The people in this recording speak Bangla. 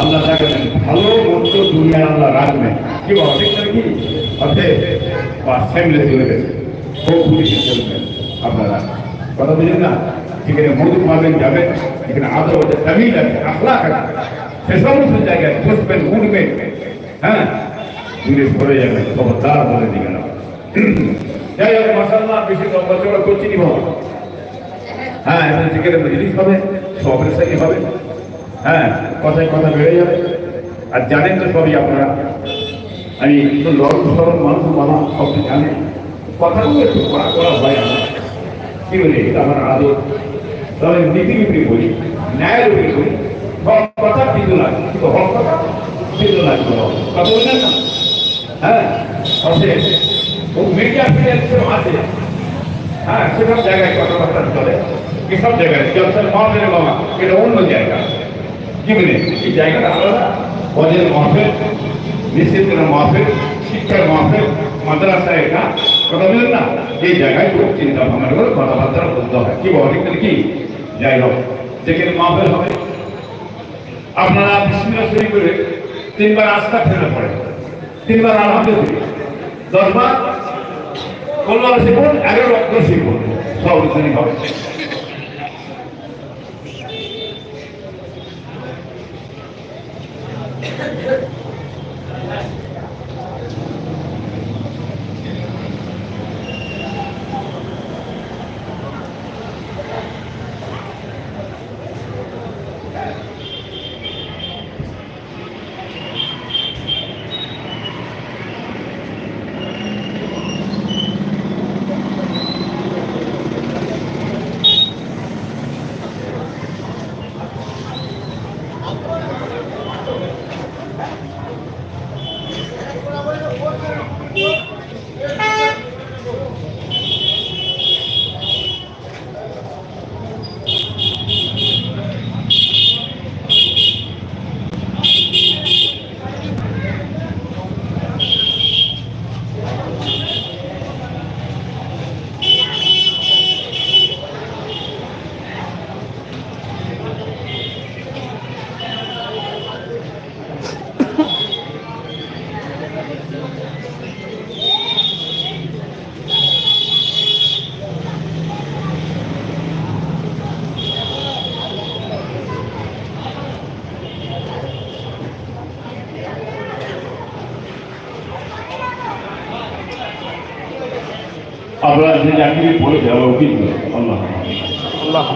আল্লাহ রাখবেন ভালো মন্দ দুনিয়া আল্লাহ রাখবেন কি বল কি? সামনে চলে আপনারা কথা বুঝলেন না? যেখানে মধু পাবেন, যাবেন এখানে আদর আছে, তামিল আছে আখলাক সে সমস্ত জায়গায় বসবেন উঠবেন হ্যাঁ? দূরে সরে যাবেন, খবরদার বলে দিবে না। যাই হোক মাসাল্লাহ বেশি করছি নি হ্যাঁ এখন থেকে মজলিস হবে সাথে হবে। হ্যাঁ কথায় কথা বেড়ে যাবে। আর জানেন তো সবই আপনারা। আমি একটু নরম সরল মানুষ মামা সব জানে। কথাগুলো একটু করা করা হয় আমার। কি বলি আমার আদর। তবে নীতি বিক্রি করি ন্যায়ের উপরে করি হক কথা কিন্তু লাগে কিন্তু হক কথা? কিন্তু লাগবে কথা বললেন না হ্যাঁ অতএব ও মিডিয়া ফিডেন্সের আছে। হ্যাঁ সেসব জায়গায় কথাবার্তা চলে। এসব জায়গায় জলসার মহফিল বাবা। এটা অন্য জায়গা। বলে এই জায়গাটা আলাদা। ওদের মহফিল নিশ্চিত মহফিল, শিক্ষার মহফিল মাদ্রাসায় এটা। কথা বলেন না? এই জায়গায় খুব চিন্তা ভাবনা করে কথাবার্তা বলতে হয়। কি বলে কি? যাই হোক যেখানে মহফিল হবে। আপনারা বিসমিল্লাহ শুরু করে তিনবার আস্থা ফেলে পড়ে তিনবার আলহামদুলিল্লাহ। দশবার কল্যাণ শিখুন এগারো অক্ষর শিখুন। সব হবে। Yeah. আপনারা যে চাকরি বলে দেওয়া উচিত। আল্লাহ আল্লাহ